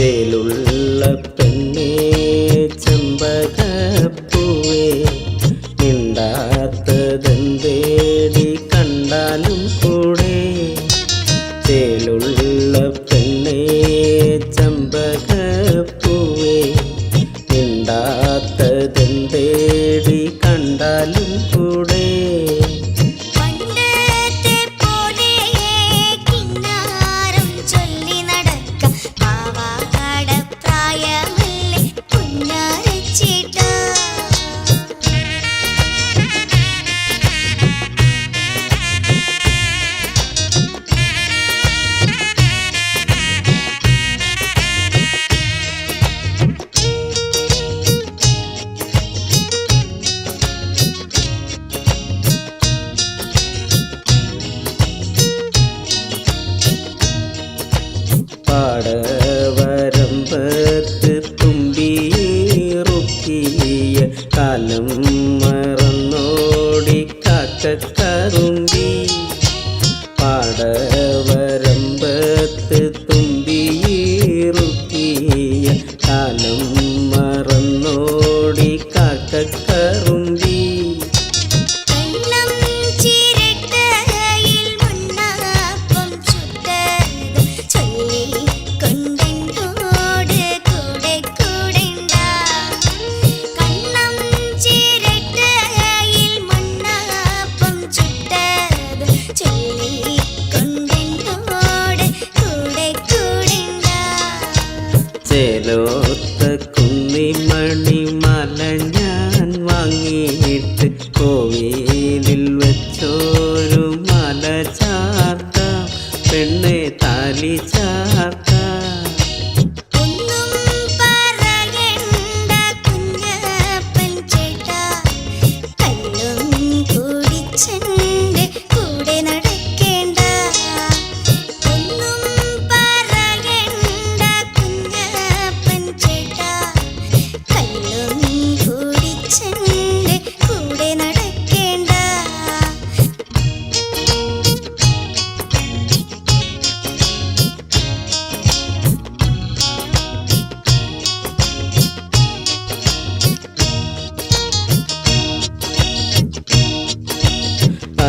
ചേലുള്ള പെണ്ണേ ചെമ്പകപ്പൂവേ മിണ്ടാത്തതെന്തേടി കണ്ടാലും കൂടെ. ചേലുള്ള പെണ്ണേ ചെമ്പകപ്പൂവേ മിണ്ടാത്തതെന്തേടി കണ്ടാലും കൂടെ. മലലോത്ത കുന്നിമണി മല ഞാൻ വാങ്ങിയിട്ട് കോവിൽ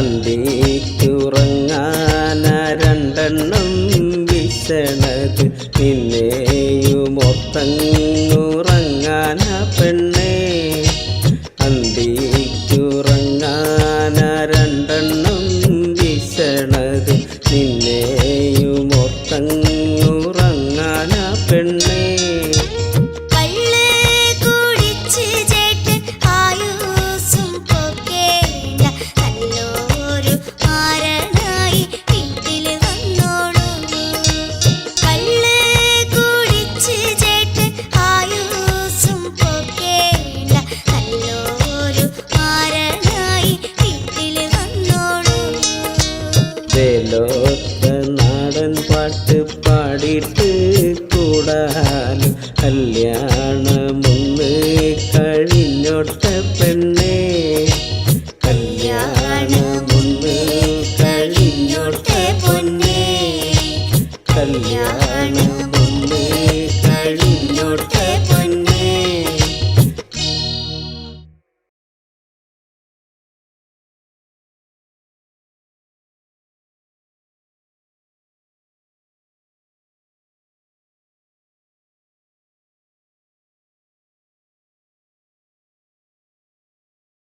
ചന്തേക്കുറങ്ങാന രണ്ടെണ്ണം വിശണത് നിന്നെയുമൊത്തങ്ങുറങ്ങാന പെണ്ണേ. അന്തിക്കുറങ്ങാന രണ്ടെണ്ണം വിശണത് നിന്നെയുമൊത്തങ്ങുറങ്ങാന പെണ്ണേ.